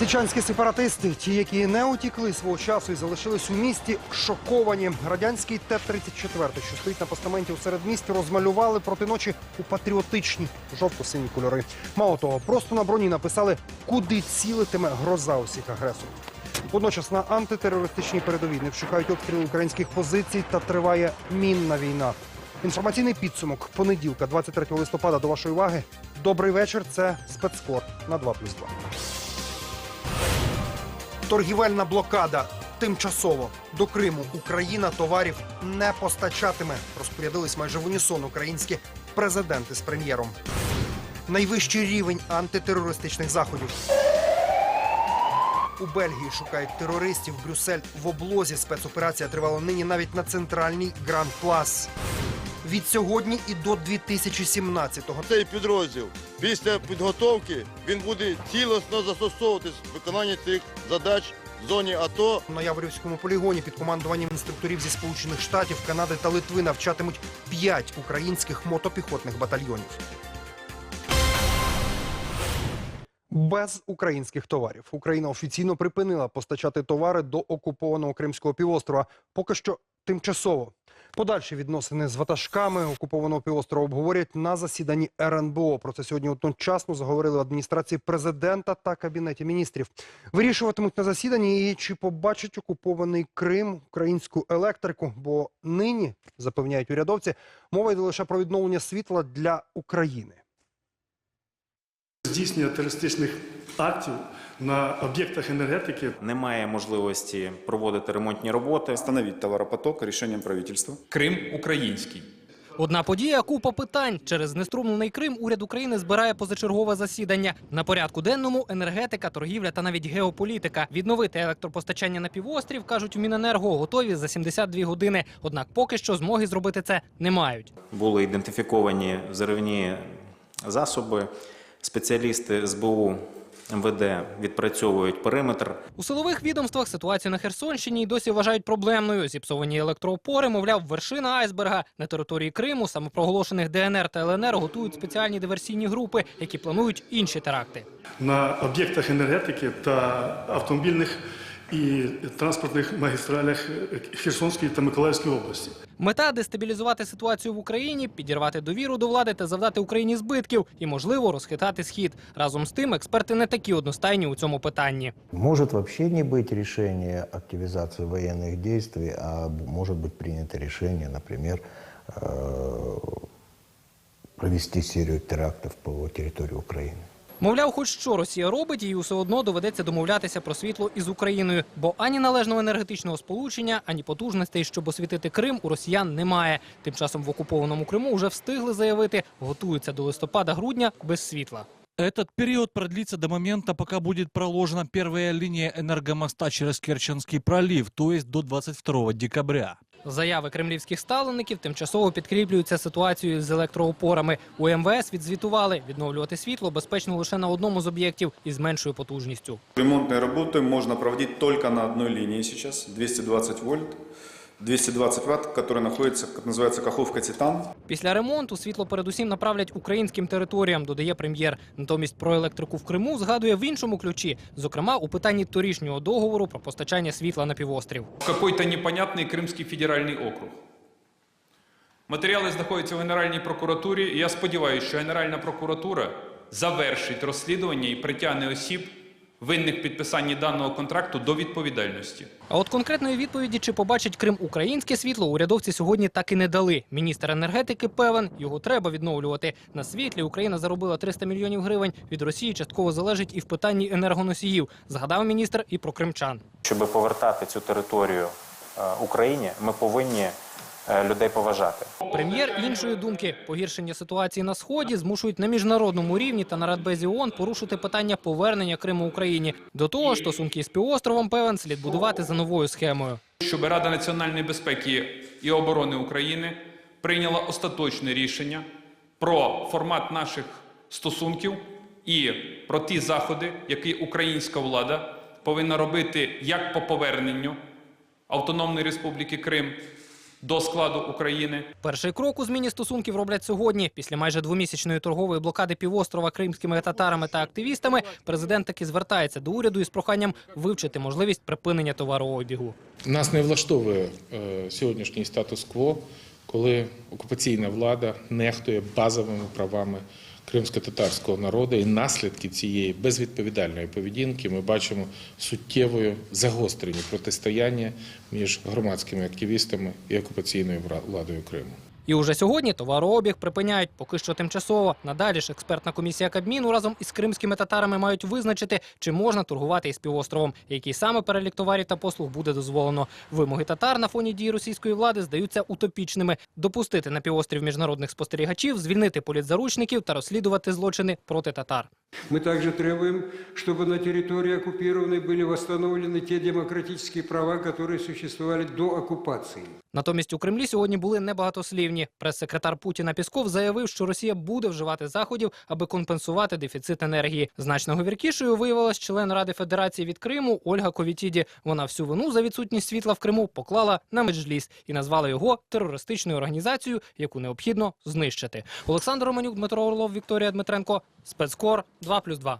Лисичанські сепаратисти, ті, які не утікли свого часу і залишились у місті, шоковані. Радянський Т-34, що стоїть на постаменті у середмісті, розмалювали проти ночі у патріотичні жовто-сині кольори. Мало того, просто на броні написали, куди цілитиме гроза усіх агресорів. Водночас на антитерористичній передовій не вщухають обстріли українських позицій та триває мінна війна. Інформаційний підсумок понеділка, 23 листопада, до вашої уваги. Добрий вечір. Це спецкор на 2+,2. Торгівельна блокада. Тимчасово до Криму Україна товарів не постачатиме. Розпорядились майже в унісон українські президенти з прем'єром. Найвищий рівень антитерористичних заходів. У Бельгії шукають терористів. Брюссель в облозі. Спецоперація тривала нині навіть на центральній Гранд Плас. Від сьогодні і до 2017-го. Цей підрозділ після підготовки він буде цілісно застосовуватись в виконанні цих задач в зоні АТО. На Яворівському полігоні під командуванням інструкторів зі Сполучених Штатів, Канади та Литви навчатимуть п'ять українських мотопіхотних батальйонів. Без українських товарів Україна офіційно припинила постачати товари до окупованого Кримського півострова. Поки що тимчасово. Подальші відносини з ватажками окупованого півострова обговорять на засіданні РНБО. Про це сьогодні одночасно заговорили в адміністрації президента та кабінеті міністрів. Вирішуватимуть на засіданні і чи побачить окупований Крим українську електрику. Бо нині запевняють урядовці, мова йде лише про відновлення світла для України. здійснення терористичних актів на об'єктах енергетики Немає можливості проводити ремонтні роботи. Остановить товаропоток решением правительства. Крим український. Одна подія, купа питань. Через знеструмлений Крим уряд України збирає позачергове засідання. На порядку денному енергетика, торгівля та навіть геополітика. Відновити електропостачання на півострів, кажуть у Міненерго, готові за 72 години. Однак поки що змоги зробити це не мають. Були ідентифіковані взривні засоби. Спеціалісти СБУ МВД відпрацьовують периметр. У силових відомствах ситуацію на Херсонщині й досі вважають проблемною. Зіпсовані електроопори, мовляв, вершина айсберга. На території Криму самопроголошених ДНР та ЛНР готують спеціальні диверсійні групи, які планують інші теракти. на об'єктах енергетики та автомобільних і транспортних магістралях Херсонської та Миколаївської області. Мета дестабілізувати ситуацію в Україні, підірвати довіру до влади та завдати Україні збитків і, можливо, розхитати схід. Разом з тим, експерти не такі одностайні у цьому питанні. Может вообще не быть решения активизации военных действий, а б- может быть принято решение, например, э, провести серию терактов по территории Украины. Мовляв, хоч що Росія робить, їй усе одно доведеться домовлятися про світло із Україною, бо ані належного енергетичного сполучення, ані потужностей, щоб освітити Крим, у росіян немає. Тим часом в окупованому Криму вже встигли заявити, готуються до листопада-грудня без світла. Этот период продлится до момента, пока будет проложена первая линия энергомоста через Керченский пролив, то есть до 22 декабря. Заяви кремлівських сталеників тимчасово підкріплюються ситуацією з електроопорами. У МВС відзвітували, відновлювати світло безпечно лише на одному з об'єктів із меншою потужністю. Ремонтні роботи можна проводити тільки на одній лінії зараз 220 вольт, 220 ватт, которая находится, как называется, Каховка Титан. Після ремонту світло передусім направлять українським територіям, додає прем'єр. Натомість про електрику в Криму згадує в іншому ключі, зокрема у питанні торішнього договору про постачання світла на півострів. Какой-то непонятний Кримський федеральний округ. Матеріали знаходяться в Генеральній прокуратурі, і я сподіваюся, що Генеральна прокуратура завершить розслідування і притягне осіб, винних підписанні даного контракту до відповідальності. А от конкретної відповіді, чи побачить Крим українське світло, урядовці сьогодні так і не дали. Міністр енергетики певен, його треба відновлювати. На світлі Україна заробила 300 мільйонів гривень. Від Росії частково залежить і в питанні енергоносіїв. Згадав міністр і про кримчан. Щоб повертати цю територію е, Україні, ми повинні людей поважати. Прем'єр іншої думки погіршення ситуації на сході змушують на міжнародному рівні та на Радбезі ООН порушити питання повернення Криму Україні. До того ж, стосунки з півостровом певен слід будувати за новою схемою. Щоб Рада національної безпеки і оборони України прийняла остаточне рішення про формат наших стосунків і про ті заходи, які українська влада повинна робити як по поверненню Автономної Республіки Крим, до складу України. Перший крок у зміні стосунків роблять сьогодні. Після майже двомісячної торгової блокади півострова кримськими татарами та активістами президент таки звертається до уряду із проханням вивчити можливість припинення товарообігу. Нас не влаштовує е, сьогоднішній статус-кво, коли окупаційна влада нехтує базовими правами кримсько-татарського народу, і наслідки цієї безвідповідальної поведінки ми бачимо суттєвою загостренню протистояння між громадськими активістами і окупаційною владою Криму. І уже сьогодні товарообіг припиняють поки що тимчасово. Надалі ж експертна комісія Кабміну разом із кримськими татарами мають визначити, чи можна торгувати із півостровом, який саме перелік товарів та послуг буде дозволено. Вимоги татар на фоні дії російської влади здаються утопічними: допустити на півострів міжнародних спостерігачів, звільнити політзаручників та розслідувати злочини проти татар. Мы также требуем, чтобы на территории оккупированной были восстановлены те демократические права, которые существовали до оккупации. Натомість у Кремлі сьогодні були небагатослівні. Прес-секретар Путіна Пісков заявив, що Росія буде вживати заходів, аби компенсувати дефіцит енергії. Значно говіркішою виявилась член Ради Федерації від Криму Ольга Ковітіді. Вона всю вину за відсутність світла в Криму поклала на Меджліс і назвала його терористичною організацією, яку необхідно знищити. Олександр Романюк, Дмитро Орлов, Вікторія Дмитренко. Спецкор 2+,2.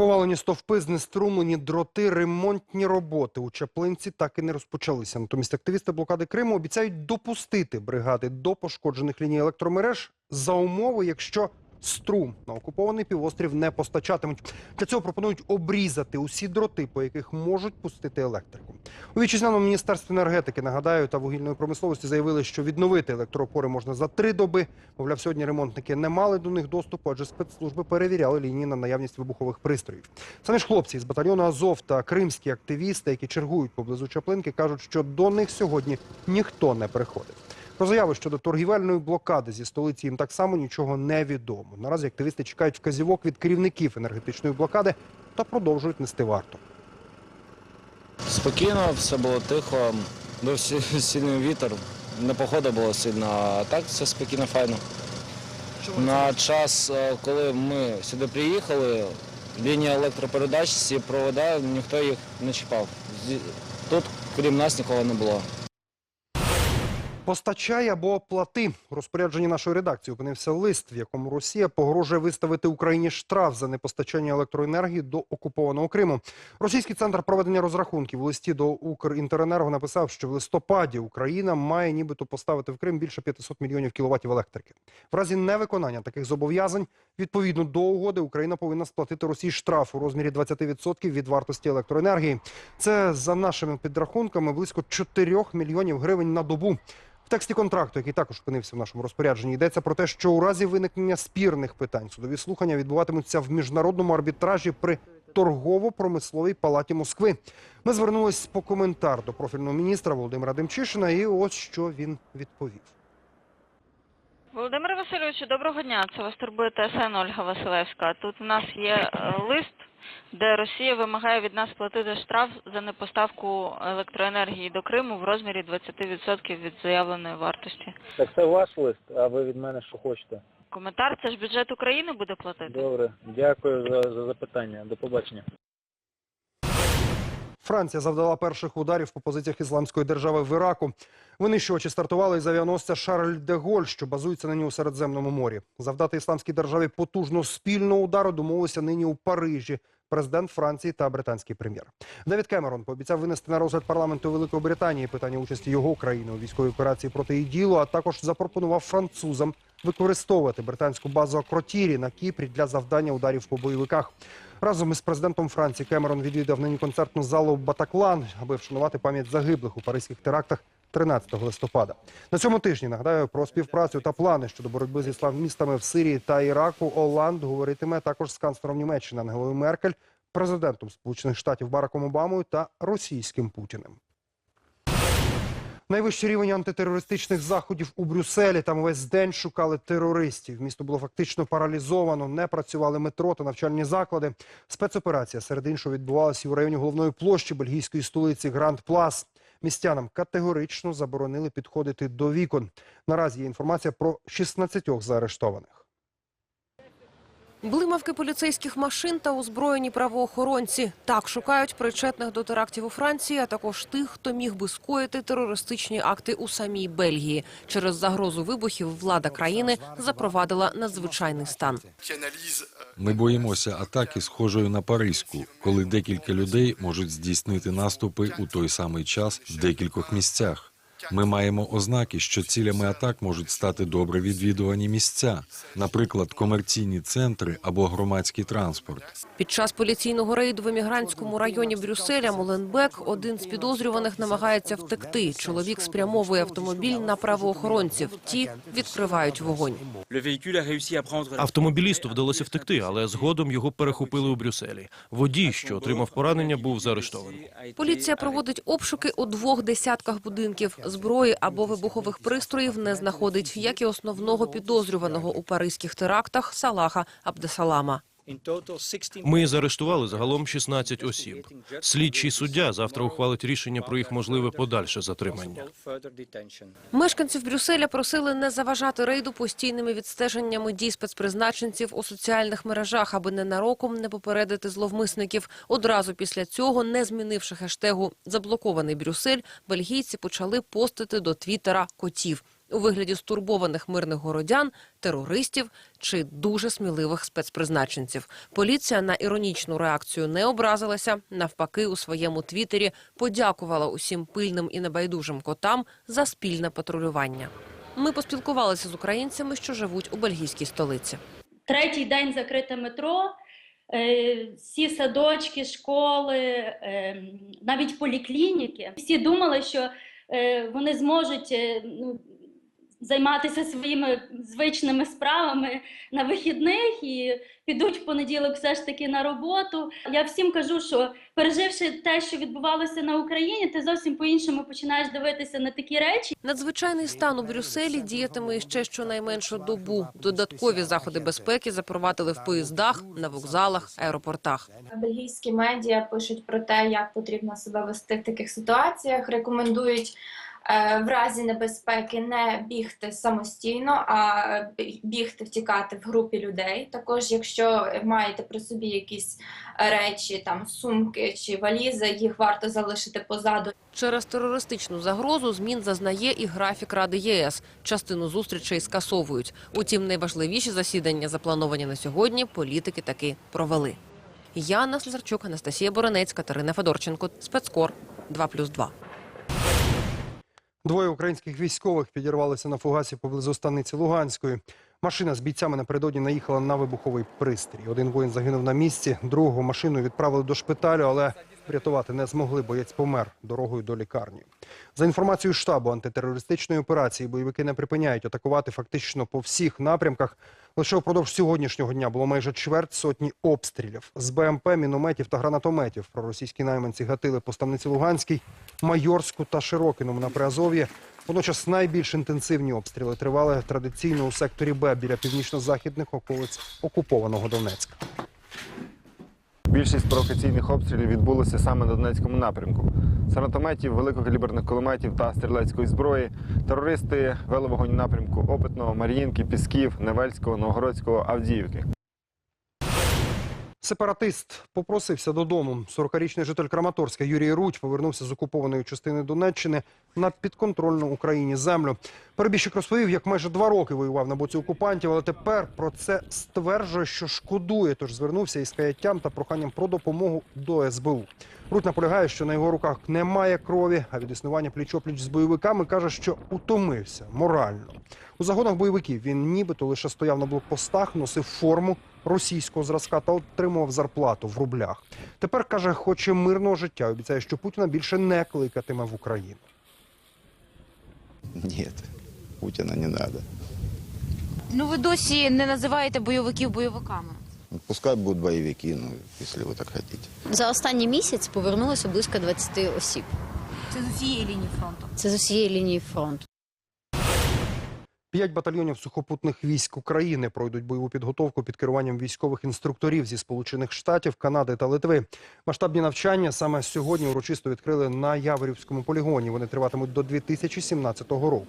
Повалені стовпи, знеструмлені дроти, ремонтні роботи у Чаплинці так і не розпочалися. Натомість активісти блокади Криму обіцяють допустити бригади до пошкоджених ліній електромереж за умови, якщо струм на окупований півострів не постачатимуть. Для цього пропонують обрізати усі дроти, по яких можуть пустити електрику. У вітчизняному міністерстві енергетики нагадаю та вугільної промисловості заявили, що відновити електроопори можна за три доби. Мовляв, сьогодні ремонтники не мали до них доступу, адже спецслужби перевіряли лінії на наявність вибухових пристроїв. Самі ж хлопці з батальйону Азов та кримські активісти, які чергують поблизу Чаплинки, кажуть, що до них сьогодні ніхто не приходив. Про заяви щодо торгівельної блокади зі столиці їм так само нічого не відомо. Наразі активісти чекають вказівок від керівників енергетичної блокади та продовжують нести варту. Спокійно, все було тихо, був сильний вітер, не погода була сильна, а так все спокійно, файно. На час, е, коли ми сюди приїхали, лінія електропередач, всі провода, ніхто їх не чіпав. Тут, крім нас, нікого не було. Постачай або плати. У розпорядженні нашої редакції опинився лист, в якому Росія погрожує виставити Україні штраф за непостачання електроенергії до окупованого Криму. Російський центр проведення розрахунків у листі до Укрінтеренерго написав, що в листопаді Україна має нібито поставити в Крим більше 500 мільйонів кіловатів електрики. В разі невиконання таких зобов'язань відповідно до угоди Україна повинна сплатити Росії штраф у розмірі 20% від вартості електроенергії. Це за нашими підрахунками близько 4 мільйонів гривень на добу. Тексті контракту, який також опинився в нашому розпорядженні, йдеться про те, що у разі виникнення спірних питань судові слухання відбуватимуться в міжнародному арбітражі при торгово-промисловій палаті Москви. Ми звернулись по коментар до профільного міністра Володимира Демчишина, і ось що він відповів. Володимир Васильовичу, доброго дня. Це вас турбує ТСН Ольга Василевська. Тут у нас є е, лист, де Росія вимагає від нас платити штраф за непоставку електроенергії до Криму в розмірі 20% від заявленої вартості. Так це ваш лист, а ви від мене що хочете? Коментар це ж бюджет України буде платити. Добре, дякую за, за запитання. До побачення. Франція завдала перших ударів по позиціях ісламської держави в Іраку. Винищувачі стартували із авіаносця Шарль де Голь, що базується нині у Середземному морі. Завдати ісламській державі потужного спільного удару домовилися нині у Парижі. Президент Франції та британський прем'єр Девід Кемерон пообіцяв винести на розгляд парламенту Великої Британії питання участі його країни у військовій операції проти іділу, а також запропонував французам використовувати британську базу Акротірі на Кіпрі для завдання ударів по бойовиках. Разом із президентом Франції Кемерон відвідав нині концертну залу Батаклан, аби вшанувати пам'ять загиблих у паризьких терактах 13 листопада. На цьому тижні нагадаю про співпрацю та плани щодо боротьби з ісламістами в Сирії та Іраку. Оланд говоритиме також з канцлером Німеччини Ангелою Меркель, президентом Сполучених Штатів Бараком Обамою та російським Путіним. Найвищий рівень антитерористичних заходів у Брюсселі. Там весь день шукали терористів. Місто було фактично паралізовано. Не працювали метро та навчальні заклади. Спецоперація серед іншого відбувалася і у районі головної площі бельгійської столиці Гранд Плас. Містянам категорично заборонили підходити до вікон. Наразі є інформація про 16 заарештованих. Блимавки поліцейських машин та озброєні правоохоронці. Так шукають причетних до терактів у Франції, а також тих, хто міг би скоїти терористичні акти у самій Бельгії. Через загрозу вибухів влада країни запровадила надзвичайний стан. Ми боїмося атаки, схожої на Паризьку, коли декілька людей можуть здійснити наступи у той самий час в декількох місцях. Ми маємо ознаки, що цілями атак можуть стати добре відвідувані місця, наприклад, комерційні центри або громадський транспорт. Під час поліційного рейду в емігрантському районі Брюсселя Моленбек один з підозрюваних намагається втекти. Чоловік спрямовує автомобіль на правоохоронців. Ті відкривають вогонь. Автомобілісту вдалося втекти, але згодом його перехопили у Брюсселі. Водій, що отримав поранення, був заарештований. Поліція проводить обшуки у двох десятках будинків. Зброї або вибухових пристроїв не знаходить, як і основного підозрюваного у паризьких терактах Салаха Абдесалама. Ми заарештували загалом 16 осіб. Слідчий суддя завтра ухвалить рішення про їх можливе подальше затримання. Мешканців Брюсселя просили не заважати рейду постійними відстеженнями дій спецпризначенців у соціальних мережах, аби ненароком не попередити зловмисників. Одразу після цього, не змінивши хештегу «Заблокований Брюссель», бельгійці почали постити до Твіттера котів у вигляді стурбованих мирних городян, терористів чи дуже сміливих спецпризначенців. Поліція на іронічну реакцію не образилася. Навпаки, у своєму твіттері подякувала усім пильним і небайдужим котам за спільне патрулювання. Ми поспілкувалися з українцями, що живуть у бельгійській столиці. Третій день закрите метро. е, Всі садочки, школи, е, навіть поліклініки. Всі думали, що е, вони зможуть ну, займатися своїми звичними справами на вихідних і підуть в понеділок все ж таки на роботу. Я всім кажу, що переживши те, що відбувалося на Україні, ти зовсім по-іншому починаєш дивитися на такі речі. Надзвичайний стан у Брюсселі діятиме ще щонайменше добу. Додаткові заходи безпеки запровадили в поїздах, на вокзалах, аеропортах. Бельгійські медіа пишуть про те, як потрібно себе вести в таких ситуаціях. Рекомендують в разі небезпеки не бігти самостійно, а бігти, втікати в групі людей. Також, якщо маєте при собі якісь речі, там сумки чи валізи, їх варто залишити позаду. Через терористичну загрозу змін зазнає і графік Ради ЄС. Частину зустрічей скасовують. Утім, найважливіші засідання, заплановані на сьогодні, політики таки провели. Яна Слізарчук, Анастасія Боронець, Катерина Федорченко. Спецкор 2+,2. Двоє українських військових підірвалися на фугасі поблизу станиці Луганської. Машина з бійцями напередодні наїхала на вибуховий пристрій. Один воїн загинув на місці, другого машину відправили до шпиталю, але врятувати не змогли. Боєць помер дорогою до лікарні. За інформацією штабу антитерористичної операції, бойовики не припиняють атакувати фактично по всіх напрямках. Лише впродовж сьогоднішнього дня було майже чверть сотні обстрілів з БМП, мінометів та гранатометів. Проросійські найманці гатили по ставниці Луганській, Майорську та Широкиному на Приазов'ї. Водночас найбільш інтенсивні обстріли тривали традиційно у секторі Б біля північно-західних околиць окупованого Донецька. Більшість провокаційних обстрілів відбулося саме на Донецькому напрямку. З великокаліберних кулеметів та стрілецької зброї терористи вели вогонь напрямку Опитного, Мар'їнки, Пісків, Невельського, Новгородського, Авдіївки. Сепаратист попросився додому. 40-річний житель Краматорська Юрій Рудь повернувся з окупованої частини Донеччини на підконтрольну Україні землю. Перебіжчик розповів, як майже два роки воював на боці окупантів, але тепер про це стверджує, що шкодує. Тож звернувся із каяттям та проханням про допомогу до СБУ. Рудь наполягає, що на його руках немає крові, а від існування пліч-опліч з бойовиками каже, що утомився морально. У загонах бойовиків він нібито лише стояв на блокпостах, носив форму російського зразка та отримував зарплату в рублях. Тепер каже, хоче мирного життя. Обіцяє, що Путіна більше не кликатиме в Україну. Нет, Путіна не треба. Ну ви досі не називаєте бойовиків бойовиками. Пускай будуть бойовики, ну, якщо ви так хочете. За останній місяць повернулося близько 20 осіб. Це з усієї лінії фронту. Це з усієї лінії фронту. П'ять батальйонів сухопутних військ України пройдуть бойову підготовку під керуванням військових інструкторів зі Сполучених Штатів, Канади та Литви. Масштабні навчання саме сьогодні урочисто відкрили на Яворівському полігоні. Вони триватимуть до 2017 року.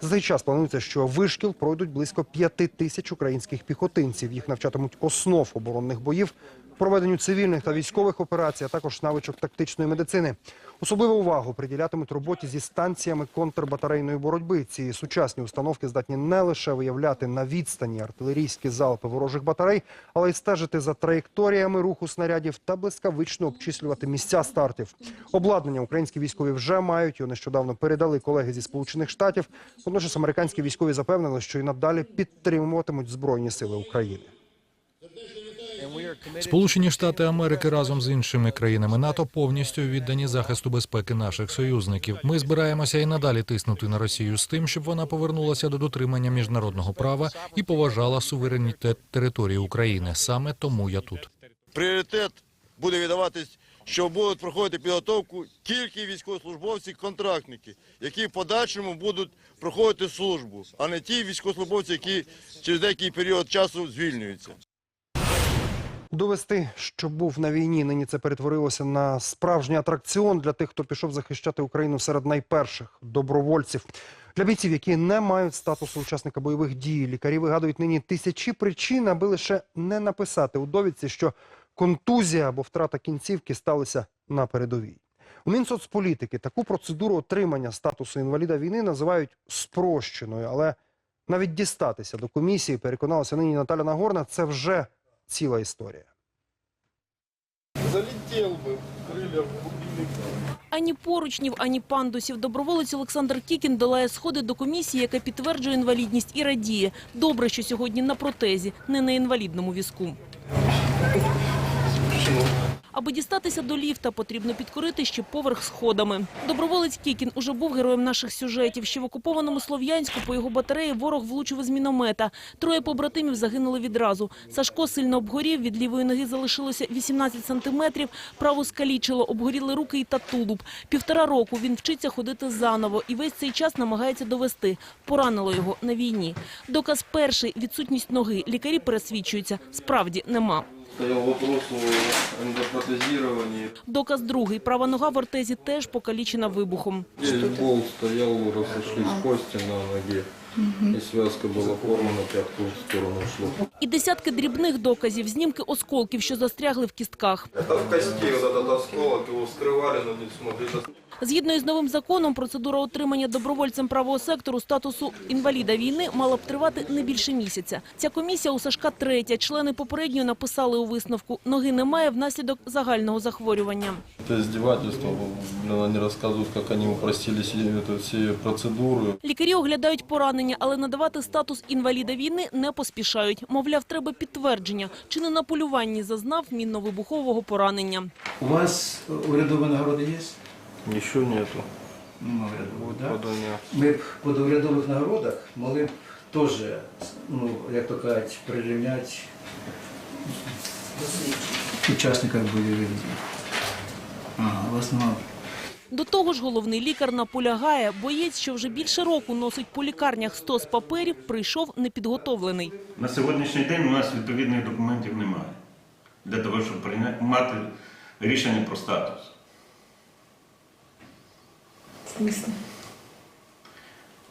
За цей час планується, що вишкіл пройдуть близько п'яти тисяч українських піхотинців. Їх навчатимуть основ оборонних боїв, проведенню цивільних та військових операцій, а також навичок тактичної медицини. Особливу увагу приділятимуть роботі зі станціями контрбатарейної боротьби. Ці сучасні установки здатні не лише виявляти на відстані артилерійські залпи ворожих батарей, але й стежити за траєкторіями руху снарядів та блискавично обчислювати місця стартів. Обладнання українські військові вже мають. Його нещодавно передали колеги зі Сполучених Штатів. Водночас американські військові запевнили, що і надалі підтримуватимуть збройні сили України. Сполучені Штати Америки разом з іншими країнами НАТО повністю віддані захисту безпеки наших союзників. Ми збираємося і надалі тиснути на Росію з тим, щоб вона повернулася до дотримання міжнародного права і поважала суверенітет території України. Саме тому я тут. Пріоритет буде віддаватись, що будуть проходити підготовку тільки військовослужбовці-контрактники, які в подальшому будуть проходити службу, а не ті військовослужбовці, які через деякий період часу звільнюються. Довести, що був на війні, нині це перетворилося на справжній атракціон для тих, хто пішов захищати Україну серед найперших добровольців. Для бійців, які не мають статусу учасника бойових дій, лікарі вигадують нині тисячі причин, аби лише не написати у довідці, що контузія або втрата кінцівки сталися на передовій. У Мінсоцполітики таку процедуру отримання статусу інваліда війни називають спрощеною, але навіть дістатися до комісії, переконалася нині Наталя Нагорна, це вже ціла історія. Залетів би, крилля в Ані поручнів, ані пандусів. Доброволець Олександр Кікін долає сходи до комісії, яка підтверджує інвалідність і радіє. Добре, що сьогодні на протезі, не на інвалідному візку. Аби дістатися до ліфта, потрібно підкорити ще поверх сходами. Доброволець Кікін уже був героєм наших сюжетів. Ще в окупованому Слов'янську по його батареї ворог влучив із міномета. Троє побратимів загинули відразу. Сашко сильно обгорів, від лівої ноги залишилося 18 сантиметрів, праву скалічило, обгоріли руки і та тулуб. Півтора року він вчиться ходити заново і весь цей час намагається довести. Поранило його на війні. Доказ перший – відсутність ноги. Лікарі пересвідчуються – справді нема Стоял вопрос о эндопротезировании. Доказ другий. Права нога в ортезі теж покалічена вибухом. Бол стоял, разошлись кости на ноге. И связка была порвана, пятку в сторону шло. І десятки дрібних доказів, знімки осколків, що застрягли в кістках. Это в кости вот этот осколок, его вскрывали, но не смогли достать. Згідно із новим законом, процедура отримання добровольцем правого сектору статусу інваліда війни мала б тривати не більше місяця. Ця комісія у Сашка третя. Члени попередньої написали у висновку – ноги немає внаслідок загального захворювання. Это издевательство, блин, они рассказывают, как они упростили себе это все процедуры. Лікарі оглядають поранення, але надавати статус інваліда війни не поспішають. Мовляв, треба підтвердження, чи не на полюванні зазнав мінно-вибухового поранення. У вас урядові нагороди є? Ничего нету. Нема да? Подання. Ми б по урядових нагородах могли б теж, ну, як то кажуть, прирівняти учасників бойових дій. Ага, вас немає. До того ж, головний лікар наполягає, боєць, що вже більше року носить по лікарнях 100 з паперів, прийшов непідготовлений. На сьогоднішній день у нас відповідних документів немає для того, щоб прийняти мати рішення про статус.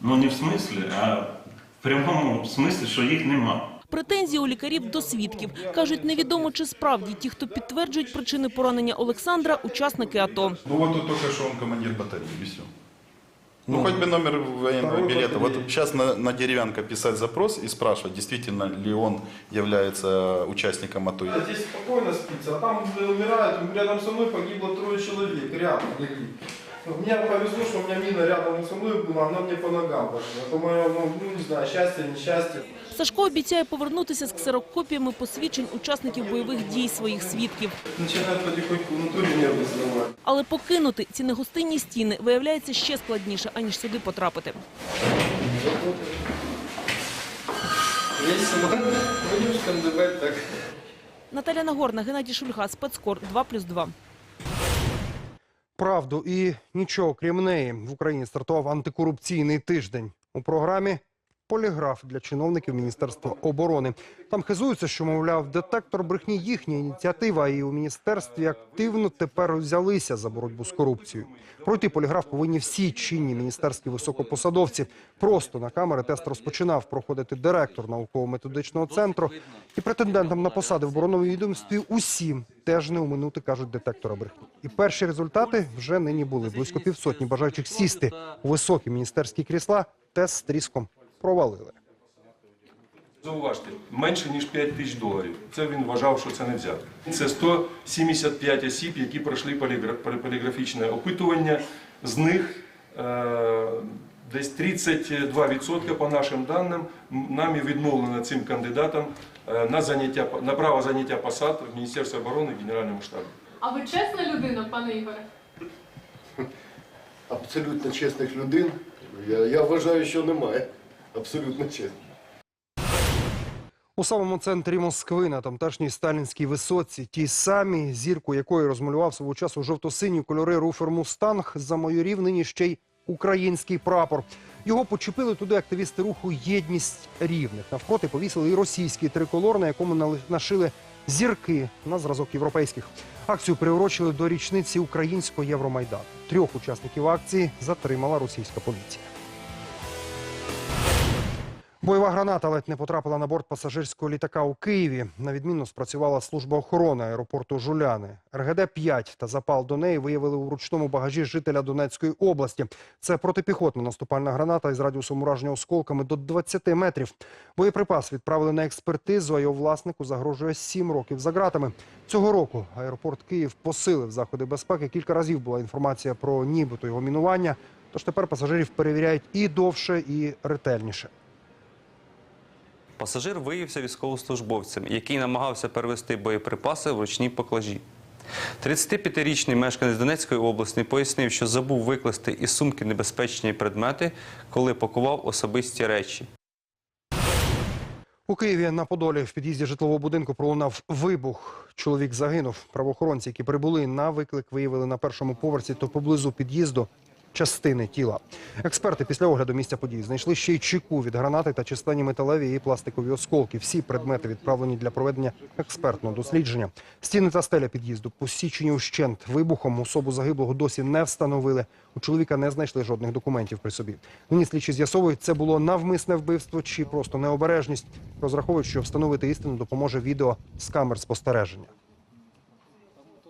Ну не в смислі, а в прямому смислі, що їх нема. Претензії у лікарів до свідків. Кажуть, невідомо, чи справді ті, хто підтверджують причини поранення Олександра, учасники АТО. Ну вот тут только что он командир батареи, и все. Ну, хоть бы номер военного билета. Вот сейчас на, на деревянка писать запрос и спрашивать, действительно ли он является участником АТО. Здесь спокойно спится, а там умирают, рядом со мной погибло трое человек, рядом легли. Мне повезло, что у меня мина рядом со мной была, она мне по ногам пошла. Это мое, ну, ну, не знаю, счастье, несчастье. Сашко обіцяє повернутися з ксерокопіями посвідчень учасників бойових дій своїх свідків. Начинают потихоньку внутри нервы сдавать. Але покинути ці негостинні стіни виявляється ще складніше, аніж сюди потрапити. Есть самолет, будем скандыбать так. Наталя Нагорна, Геннадій Шульга, Спецкор 2+,2. Правду і нічого крім неї в Україні стартував антикорупційний тиждень. У програмі поліграф для чиновників Міністерства оборони. Там хизуються, що, мовляв, детектор брехні їхня ініціатива, і у міністерстві активно тепер взялися за боротьбу з корупцією. Пройти поліграф повинні всі чинні міністерські високопосадовці. Просто на камери тест розпочинав проходити директор науково-методичного центру. І претендентам на посади в оборонному відомстві усім теж не уминути, кажуть, детектора брехні. І перші результати вже нині були. Близько півсотні бажаючих сісти у високі міністерські крісла тест з тріском провалили. Зауважте, менше ніж 5 тисяч доларів. Це він вважав, що це не взято. Це 175 осіб, які пройшли поліграфічне опитування. З них е, десь 32% по нашим даним нами відмовлено цим кандидатам е, на заняття на право заняття посад в Міністерстві оборони в Генеральному штабі. А ви чесна людина, пане Ігоре? Абсолютно чесних людей, я, я вважаю, що немає. Абсолютно чесно. У самому центрі Москви на тамтешній сталінській висоці, тій самій, зірку якої розмалював свого часу жовто-сині кольори руфер Мустанг, замайорів нині ще й український прапор. Його почепили туди активісти руху Єдність рівних. Навпроти повісили і російський триколор, на якому нашили зірки на зразок європейських. Акцію приурочили до річниці українського Євромайдану. Трьох учасників акції затримала російська поліція. Бойова граната ледь не потрапила на борт пасажирського літака у Києві. На відмінно спрацювала служба охорони аеропорту Жуляни. РГД-5 та запал до неї виявили у ручному багажі жителя Донецької області. Це протипіхотна наступальна граната із радіусом ураження осколками до 20 метрів. Боєприпас відправили на експертизу, а його власнику загрожує 7 років за ґратами. Цього року аеропорт Київ посилив заходи безпеки. Кілька разів була інформація про нібито його мінування. Тож тепер пасажирів перевіряють і довше, і ретельніше. Пасажир виявився військовослужбовцем, який намагався перевести боєприпаси в ручній поклажі. 35-річний мешканець Донецької області пояснив, що забув викласти із сумки небезпечні предмети, коли пакував особисті речі. У Києві на Подолі в під'їзді житлового будинку пролунав вибух. Чоловік загинув. Правоохоронці, які прибули на виклик, виявили на першому поверсі то поблизу під'їзду частини тіла. Експерти після огляду місця події знайшли ще й чеку від гранати та численні металеві і пластикові осколки. Всі предмети відправлені для проведення експертного дослідження. Стіни та стеля під'їзду посічені ущент вибухом. Особу загиблого досі не встановили. У чоловіка не знайшли жодних документів при собі. Нині слідчі з'ясовують, це було навмисне вбивство чи просто необережність. Розраховують, що встановити істину допоможе відео з камер спостереження.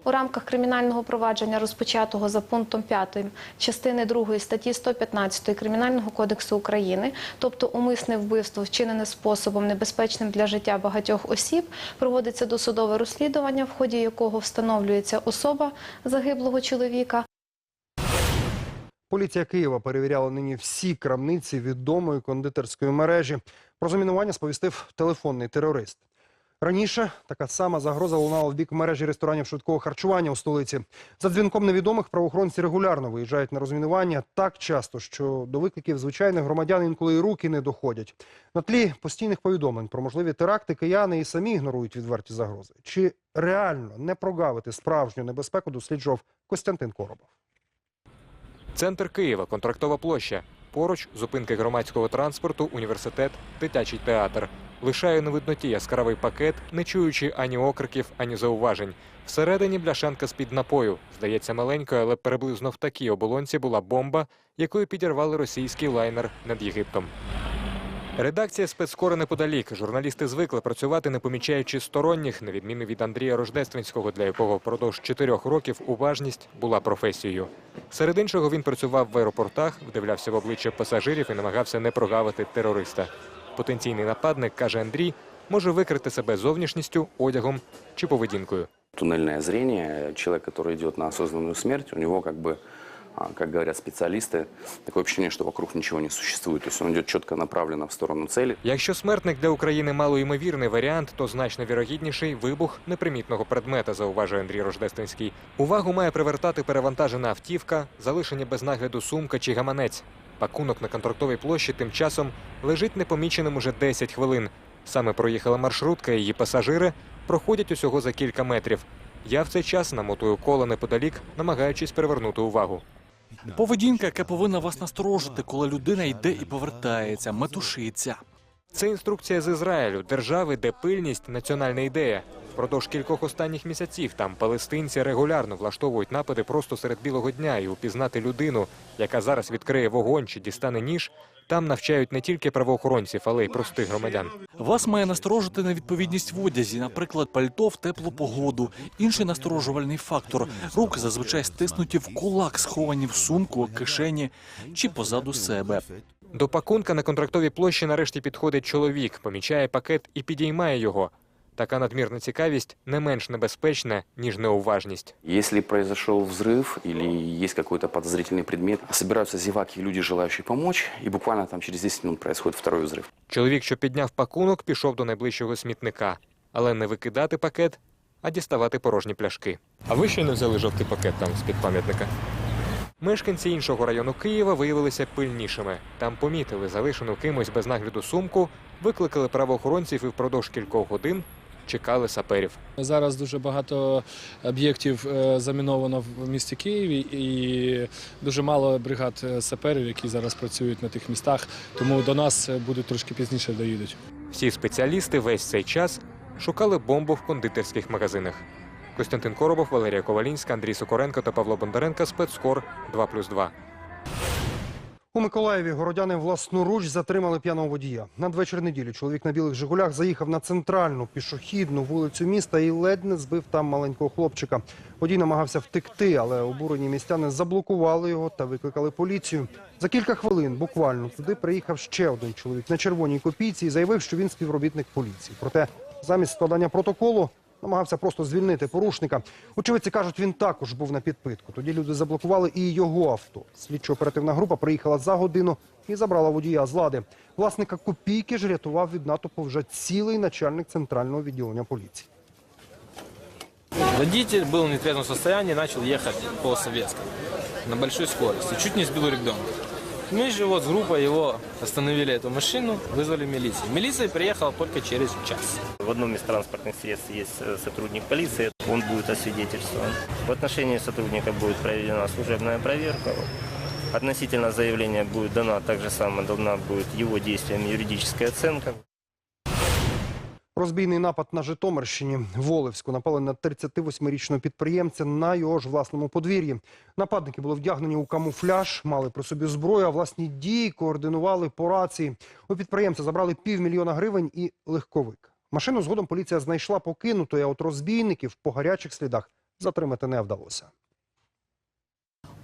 У рамках кримінального провадження, розпочатого за пунктом 5 частини 2 статті 115 Кримінального кодексу України, тобто умисне вбивство, вчинене способом небезпечним для життя багатьох осіб, проводиться досудове розслідування, в ході якого встановлюється особа загиблого чоловіка, Поліція Києва перевіряла нині всі крамниці відомої кондитерської мережі. Про замінування сповістив телефонний терорист. Раніше така сама загроза лунала в бік мережі ресторанів швидкого харчування у столиці. За дзвінком невідомих правоохоронці регулярно виїжджають на розмінування так часто, що до викликів звичайних громадян інколи і руки не доходять. На тлі постійних повідомлень про можливі теракти кияни і самі ігнорують відверті загрози. Чи реально не прогавити справжню небезпеку досліджував Костянтин Коробов. Центр Києва, контрактова площа. Поруч зупинки громадського транспорту, університет, дитячий театр. Лишає на видноті яскравий пакет, не чуючи ані окриків, ані зауважень. Всередині бляшанка з-під напою. Здається, маленькою, але приблизно в такій оболонці була бомба, якою підірвали російський лайнер над Єгиптом. Редакція спецкори неподалік. Журналісти звикли працювати, не помічаючи сторонніх, на відміну від Андрія Рождественського, для якого впродовж чотирьох років уважність була професією. Серед іншого він працював в аеропортах, вдивлявся в обличчя пасажирів і намагався не прогавити терориста. Потенційний нападник, каже Андрій, може викрити себе зовнішністю, одягом чи поведінкою. Туннельное зрение, человек, который идет на осознанную смерть, у него как бы, а, как говорят специалисты, такое ощущение, что вокруг ничего не существует. То есть он идет четко направленно в сторону цели. Якщо смертник для України малоймовірний варіант, то значно вірогідніший вибух непримітного предмета, зауважує Андрій Рождественський. Увагу має привертати перевантажена автівка, залишені без нагляду сумка чи гаманець. Пакунок на контрактовій площі тим часом лежить непоміченим уже 10 хвилин. Саме проїхала маршрутка, її пасажири проходять усього за кілька метрів. Я в цей час намотую коло неподалік, намагаючись привернути увагу. Поведінка, яка повинна вас насторожити, коли людина йде і повертається, метушиться. Це інструкція з Ізраїлю, держави, де пильність національна ідея. Впродовж кількох останніх місяців там палестинці регулярно влаштовують напади просто серед білого дня і упізнати людину, яка зараз відкриє вогонь чи дістане ніж. Там навчають не тільки правоохоронців, але й простих громадян. Вас має насторожити невідповідність в одязі, наприклад, пальто в теплу погоду. Інший насторожувальний фактор руки зазвичай стиснуті в кулак, сховані в сумку, кишені чи позаду себе. До пакунка на контрактовій площі нарешті підходить чоловік, помічає пакет і підіймає його. Така надмірна цікавість не менш небезпечна, ніж неуважність. Если произошел взрыв или есть какой-то подозрительный предмет, собираются зеваки и люди, желающие помочь, и буквально там через 10 минут происходит второй взрыв. Чоловік, що підняв пакунок, пішов до найближчого смітника, але не викидати пакет, а діставати порожні пляшки. А ви ще не взяли жовтий пакет там з-під пам'ятника? Мешканці іншого району Києва виявилися пильнішими. Там помітили залишену кимось без нагляду сумку, викликали правоохоронців і впродовж кількох годин чекали саперів. Зараз дуже багато об'єктів е, заміновано в місті Києві і дуже мало бригад е, саперів, які зараз працюють на тих містах. Тому до нас е, будуть трошки пізніше доїдуть. Всі спеціалісти весь цей час шукали бомбу в кондитерських магазинах. Костянтин Коробов, Валерія Ковалінська, Андрій Сокоренко та Павло Бондаренко. Спецкор 2+,2. У Миколаєві городяни власноруч затримали п'яного водія. Надвечір неділі чоловік на білих Жигулях заїхав на центральну пішохідну вулицю міста і ледь не збив там маленького хлопчика. Водій намагався втекти, але обурені містяни заблокували його та викликали поліцію. За кілька хвилин буквально туди приїхав ще один чоловік на червоній копійці і заявив, що він співробітник поліції. Проте замість складання протоколу намагався просто звільнити порушника. Очевидці кажуть, він також був на підпитку. Тоді люди заблокували і його авто. Слідчо-оперативна група приїхала за годину і забрала водія з лади. Власника копійки ж рятував від натовпу вже цілий начальник центрального відділення поліції. Водитель был в нетрезвом состоянии, начал ехать по Советскому на большой скорости, чуть не сбил ребенка. Мы же вот с группой его остановили эту машину, вызвали милицию. Милиция приехала только через час. В одном из транспортных средств есть э, сотрудник полиции, он будет освидетельствован. В отношении сотрудника будет проведена служебная проверка. Относительно заявления будет дана, так же самое дана будет его действиям юридическая оценка. Розбійний напад на Житомирщині в Олевську напали на 38-річного підприємця на його ж власному подвір'ї. Нападники були вдягнені у камуфляж, мали при собі зброю, а власні дії координували по рації. У підприємця забрали півмільйона гривень і легковик. Машину згодом поліція знайшла покинутою, а от розбійників по гарячих слідах затримати не вдалося.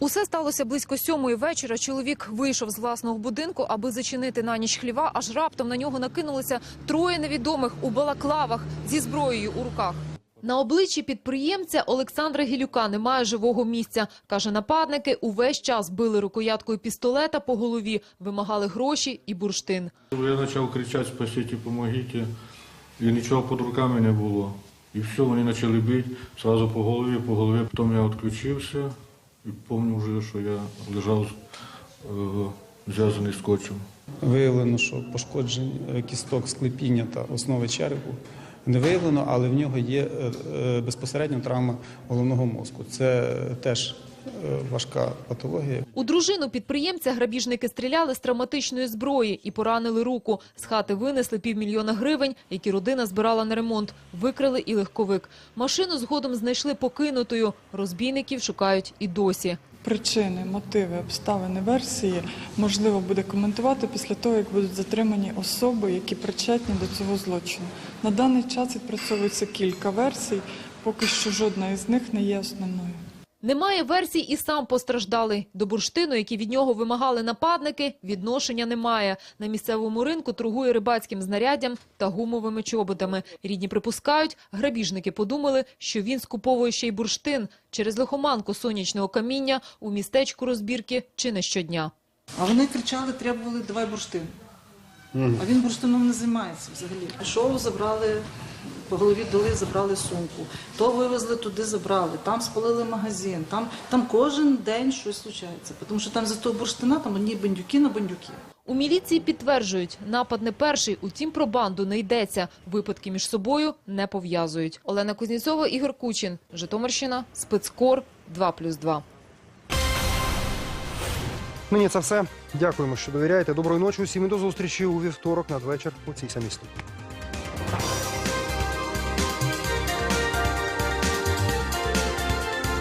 Усе сталося близько сьомої вечора. Чоловік вийшов з власного будинку, аби зачинити на ніч хліва. Аж раптом на нього накинулися троє невідомих у балаклавах зі зброєю у руках. На обличчі підприємця Олександра Гілюка немає живого місця. Каже, нападники увесь час били рукояткою пістолета по голові, вимагали гроші і бурштин. Я почав кричати «Спасіть, помогіть!» і нічого під руками не було. І все, вони почали бити, одразу по голові, по голові. Потім я відключився і помню вже, що я лежав е, зв'язаний скотчем. Виявлено, що пошкоджень кісток склепіння та основи черепу не виявлено, але в нього є е, е, безпосередньо травма головного мозку. Це теж е, важка патологія. У дружину підприємця грабіжники стріляли з травматичної зброї і поранили руку. З хати винесли півмільйона гривень, які родина збирала на ремонт. Викрили і легковик. Машину згодом знайшли покинутою. Розбійників шукають і досі. Причини, мотиви, обставини версії можливо буде коментувати після того, як будуть затримані особи, які причетні до цього злочину. На даний час відпрацьовується кілька версій, поки що жодна із них не є основною. Немає версій і сам постраждалий. До бурштину, які від нього вимагали нападники, відношення немає. На місцевому ринку торгує рибацьким знаряддям та гумовими чоботами. Рідні припускають, грабіжники подумали, що він скуповує ще й бурштин через лихоманку сонячного каміння у містечку розбірки чи не щодня. А вони кричали, требували давай бурштин. А він бурштином не займається взагалі. Пішов, забрали, по голові дали, забрали сумку. То вивезли туди, забрали, там спалили магазин, там, там кожен день щось случається. Тому що там за того бурштина там одні бандюки на бандюків. У міліції підтверджують, напад не перший, утім про банду не йдеться. Випадки між собою не пов'язують. Олена Кузнєцова, Ігор Кучин, Житомирщина, Спецкор, 2+,2. Нині це все. Дякуємо, що довіряєте. Доброї ночі усім і до зустрічі у вівторок надвечір у цій самій студії.